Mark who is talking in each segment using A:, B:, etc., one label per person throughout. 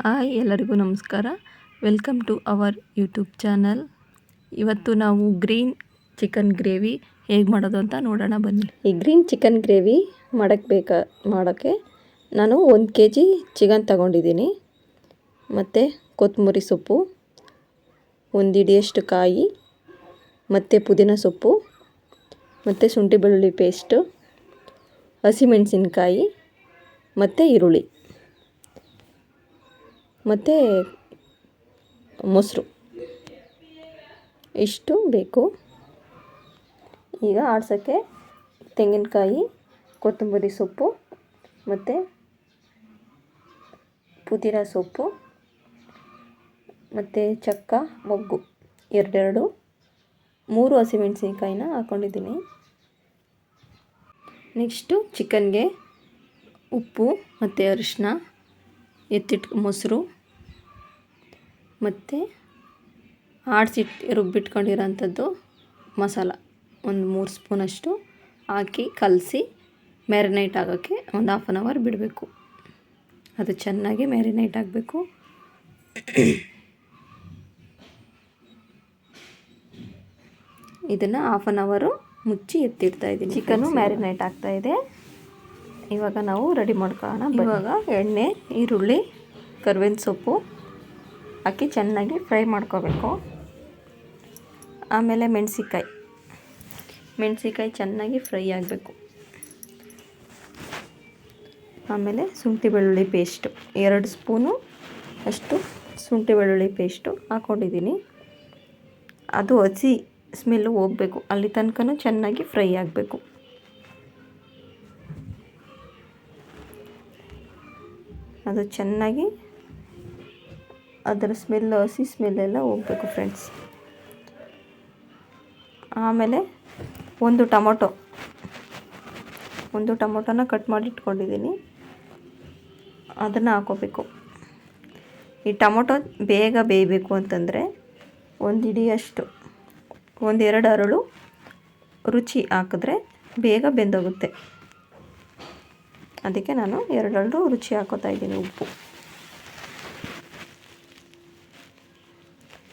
A: Hi ಎಲ್ಲರಿಗೂ ನಮಸ್ಕಾರ. Welcome to our YouTube channel ಇವತ್ತು ನಾವು ಗ್ರೀನ್ ಚಿಕನ್ ಗ್ರೇವಿ ಹೇಗೆ ಮಾಡೋದು ಅಂತ ನೋಡೋಣ ಬನ್ನಿ.
B: ಈ ಗ್ರೀನ್ ಚಿಕನ್ ಗ್ರೇವಿ ಮಾಡೋಕ್ಕೆ ಬೇಕಾ ಮಾಡೋಕ್ಕೆ ನಾನು ಒಂದು ಕೆ ಜಿ ಚಿಕನ್ ತಗೊಂಡಿದ್ದೀನಿ. ಮತ್ತು ಕೊತ್ತಂಬರಿ ಸೊಪ್ಪು, ಒಂದು ಹಿಡಿಯಷ್ಟು ಕಾಯಿ, ಮತ್ತು ಪುದೀನ ಸೊಪ್ಪು, ಮತ್ತು ಶುಂಠಿ ಬೆಳ್ಳುಳ್ಳಿ ಪೇಸ್ಟು ಹಸಿಮೆಣಸಿನ್ಕಾಯಿ, ಮತ್ತು ಈರುಳ್ಳಿ. ಮತ್ತು ಮೊಸರು. ಇಷ್ಟು ಬೇಕು. ಈಗ ಆಡ್ಸೋಕ್ಕೆ ತೆಂಗಿನಕಾಯಿ, ಕೊತ್ತಂಬರಿ ಸೊಪ್ಪು ಮತ್ತು ಪುದೀನ ಸೊಪ್ಪು ಮತ್ತು ಚಕ್ಕ ಮೊಗ್ಗು. ಎರಡೆರಡು. ಮೂರು ಹಸಿಮೆಣಸಿನ್ಕಾಯಿನ ಹಾಕ್ಕೊಂಡಿದ್ದೀನಿ ನೆಕ್ಸ್ಟು ಚಿಕನ್ಗೆ ಉಪ್ಪು ಮತ್ತು ಅರಿಶಿನ ಎತ್ತಿಟ್ಟು ಮೊಸರು ಮತ್ತು ಆಡಿಸಿಟ್ಟು ರುಬ್ಬಿಟ್ಕೊಂಡಿರೋಂಥದ್ದು ಮಸಾಲ. ಒಂದು ಮೂರು ಸ್ಪೂನಷ್ಟು ಹಾಕಿ ಕಲಸಿ ಮ್ಯಾರಿನೇಟ್ ಆಗೋಕ್ಕೆ ಒಂದು ಹಾಫ್ ಆನ್ ಅವರ್ ಬಿಡಬೇಕು. ಅದು ಚೆನ್ನಾಗಿ ಮ್ಯಾರಿನೇಟ್ ಆಗಬೇಕು. ಇದನ್ನು ಹಾಫ್ ಆನ್ ಅವರು ಮುಚ್ಚಿ ಎತ್ತಿಡ್ತಾಯಿದ್ದೀನಿ ಚಿಕನು ಮ್ಯಾರಿನೇಟ್ ಆಗ್ತಾಯಿದೆ ಇವಾಗ ನಾವು ರೆಡಿ ಮಾಡ್ಕೊಳ್ಳೋಣ. ಇವಾಗ. ಎಣ್ಣೆ ಈರುಳ್ಳಿ ಕರ್ಬೇವಿನ ಸೊಪ್ಪು ಹಾಕಿ ಚೆನ್ನಾಗಿ ಫ್ರೈ ಮಾಡ್ಕೋಬೇಕು. ಆಮೇಲೆ ಮೆಣಸಿಕಾಯಿ ಮೆಣಸಿಕಾಯಿ ಚೆನ್ನಾಗಿ ಫ್ರೈ ಆಗಬೇಕು. ಆಮೇಲೆ ಶುಂಠಿ ಬೆಳ್ಳುಳ್ಳಿ ಪೇಸ್ಟು. ಎರಡು ಸ್ಪೂನು ಅಷ್ಟು ಶುಂಠಿ ಬೆಳ್ಳುಳ್ಳಿ ಪೇಸ್ಟು ಹಾಕ್ಕೊಂಡಿದ್ದೀನಿ ಅದು ಹಸಿ ಸ್ಮೆಲ್ಲು ಹೋಗಬೇಕು. ಅಲ್ಲಿ ತನಕ ಚೆನ್ನಾಗಿ ಫ್ರೈ ಆಗಬೇಕು. ಅದು ಚೆನ್ನಾಗಿ ಅದರ ಸ್ಮೆಲ್ ಹಸಿ ಸ್ಮೆಲ್ಲೆಲ್ಲ ಹೋಗಬೇಕು ಫ್ರೆಂಡ್ಸ್ ಆಮೇಲೆ ಒಂದು ಟೊಮೊಟೊ. ಒಂದು ಟೊಮೊಟೊನ ಕಟ್ ಮಾಡಿ ಇಟ್ಕೊಂಡಿದ್ದೀನಿ. ಅದನ್ನು ಹಾಕೋಬೇಕು. ಈ ಟೊಮೊಟೊ ಬೇಗ ಬೇಯಬೇಕು ಅಂತಂದರೆ ಒಂದು ಇಡಿಯಷ್ಟು ಒಂದೆರಡು ಅರಳು ರುಚಿ ಹಾಕಿದ್ರೆ ಬೇಗ ಬೆಂದೋಗುತ್ತೆ. ಅದಕ್ಕೆ ನಾನು ಎರಡೆರಡು ರುಚಿ ಹಾಕೋತಾ ಇದ್ದೀನಿ, ಉಪ್ಪು.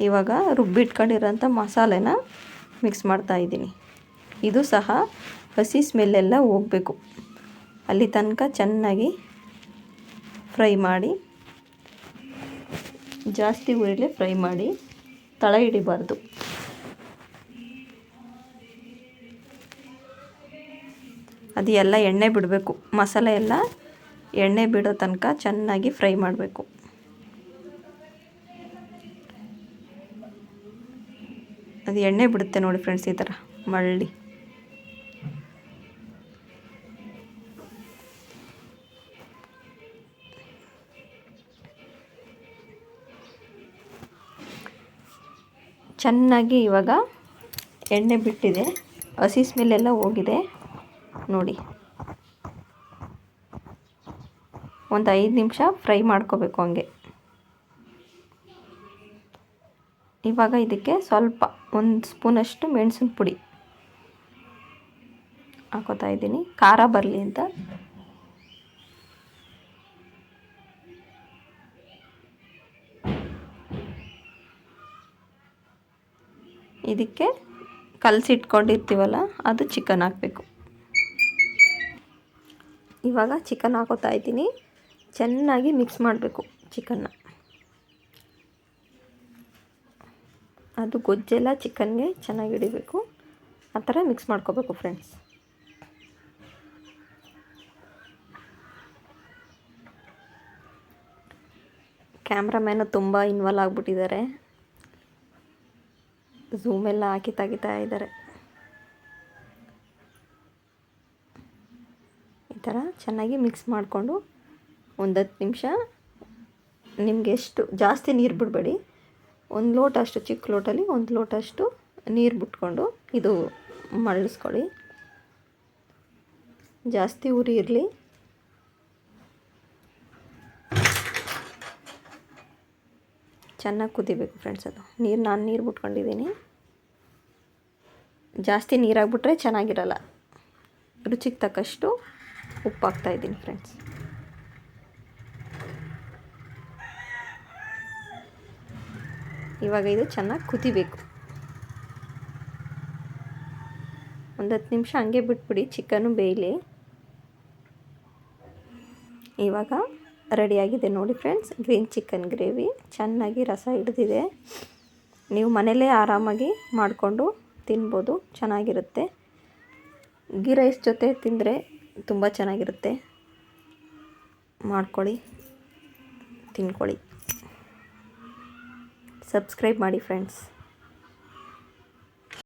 B: ಇವಾಗ ರುಬ್ಬಿಟ್ಕೊಂಡಿರೋಂಥ ಮಸಾಲೆನ ಮಿಕ್ಸ್ ಮಾಡ್ತಾ ಇದ್ದೀನಿ. ಇದು ಸಹ ಹಸಿ ಸ್ಮೆಲ್ಲೆಲ್ಲ ಹೋಗಬೇಕು. ಅಲ್ಲಿ ತನಕ ಚೆನ್ನಾಗಿ ಫ್ರೈ ಮಾಡಿ, ಜಾಸ್ತಿ ಉರಿಲೆ ಫ್ರೈ ಮಾಡಿ ತಳ ಹಿಡಿಬಾರ್ದು. ಅದು ಎಲ್ಲ ಎಣ್ಣೆ ಬಿಡಬೇಕು. ಮಸಾಲೆ ಎಲ್ಲ ಎಣ್ಣೆ ಬಿಡೋ ತನಕ ಚೆನ್ನಾಗಿ ಫ್ರೈ ಮಾಡಬೇಕು. ಅದು ಎಣ್ಣೆ ಬಿಡುತ್ತೆ ನೋಡಿ ಫ್ರೆಂಡ್ಸ್ ಈ ಥರ ಮಳ್ಳಿ ಚೆನ್ನಾಗಿ ಇವಾಗ ಎಣ್ಣೆ ಬಿಟ್ಟಿದೆ. ಹಸಿ ಸ್ಮೆಲ್ಲೆಲ್ಲ ಹೋಗಿದೆ. ನೋಡಿ. ಒಂದು ಐದು ನಿಮಿಷ ಫ್ರೈ ಮಾಡ್ಕೋಬೇಕು ಹಂಗೆ. ಇವಾಗ ಇದಕ್ಕೆ ಸ್ವಲ್ಪ ಒಂದು ಸ್ಪೂನಷ್ಟು ಮೆಣಸಿನ ಪುಡಿ ಹಾಕೋತಾ ಇದ್ದೀನಿ. ಖಾರ ಬರಲಿ ಅಂತ. ಇದಕ್ಕೆ ಕಲಸಿಟ್ಕೊಂಡಿರ್ತೀವಲ್ಲ, ಅದು ಚಿಕನ್ ಹಾಕಬೇಕು. ಇವಾಗ ಚಿಕನ್ ಹಾಕೋತಾ ಇದ್ದೀನಿ. ಚೆನ್ನಾಗಿ ಮಿಕ್ಸ್ ಮಾಡಬೇಕು ಚಿಕನ್ನ. ಅದು ಗೊಜ್ಜೆಲ್ಲ ಚಿಕನ್ಗೆ ಚೆನ್ನಾಗಿ ಹಿಡಿಬೇಕು. ಆ ಥರ ಮಿಕ್ಸ್ ಮಾಡ್ಕೋಬೇಕು ಫ್ರೆಂಡ್ಸ್ ಕ್ಯಾಮ್ರಾಮ್ಯಾನು ತುಂಬ ಇನ್ವಾಲ್ವ್ ಆಗಿಬಿಟ್ಟಿದ್ದಾರೆ. ಝೂಮೆಲ್ಲ ಹಾಕಿ ತೆಗಿತಾ ಇದ್ದಾರೆ. ಥರ ಚೆನ್ನಾಗಿ ಮಿಕ್ಸ್ ಮಾಡಿಕೊಂಡು ಒಂದು ಹತ್ತು ನಿಮಿಷ ನಿಮಗೆ ಎಷ್ಟು ಜಾಸ್ತಿ ನೀರು ಬಿಡಬೇಡಿ. ಒಂದು ಲೋಟ ಅಷ್ಟು ಚಿಕ್ಕ ಲೋಟಲ್ಲಿ ಒಂದು ಲೋಟ ಅಷ್ಟು ನೀರು ಬಿಟ್ಕೊಂಡು ಇದು ಮರಳಿಸ್ಕೊಳ್ಳಿ. ಜಾಸ್ತಿ ಉರಿ ಇರಲಿ. ಚೆನ್ನಾಗಿ ಕುದಿಬೇಕು ಫ್ರೆಂಡ್ಸ್ ಅದು. ನೀರು ನಾನು ನೀರು ಬಿಟ್ಕೊಂಡಿದ್ದೀನಿ. ಜಾಸ್ತಿ ನೀರಾಗ್ಬಿಟ್ರೆ ಚೆನ್ನಾಗಿರಲ್ಲ. ರುಚಿಗೆ ತಕ್ಕಷ್ಟು ಉಪ್ಪು ಹಾಕ್ತಾಯಿದ್ದೀನಿ ಫ್ರೆಂಡ್ಸ್ ಇವಾಗ ಇದು ಚೆನ್ನಾಗಿ ಕುದಿಬೇಕು. ಒಂದು ಹತ್ತು ನಿಮಿಷ ಹಂಗೆ ಬಿಟ್ಬಿಡಿ, ಚಿಕನು ಬೇಯಲಿ. ಇವಾಗ ರೆಡಿಯಾಗಿದೆ ನೋಡಿ ಫ್ರೆಂಡ್ಸ್ ಗ್ರೀನ್ ಚಿಕನ್ ಗ್ರೇವಿ ಚೆನ್ನಾಗಿ ರಸ ಹಿಡಿದಿದೆ. ನೀವು ಮನೇಲೇ ಆರಾಮಾಗಿ ಮಾಡಿಕೊಂಡು ತಿನ್ಬೋದು, ಚೆನ್ನಾಗಿರುತ್ತೆ. ಗೀ ರೈಸ್ ಜೊತೆ ತಿಂದರೆ ತುಂಬ ಚೆನ್ನಾಗಿರುತ್ತೆ. ಮಾಡ್ಕೊಳ್ಳಿ. ತಿನ್ಕೊಳ್ಳಿ. ಸಬ್ಸ್ಕ್ರೈಬ್ ಮಾಡಿ ಫ್ರೆಂಡ್ಸ್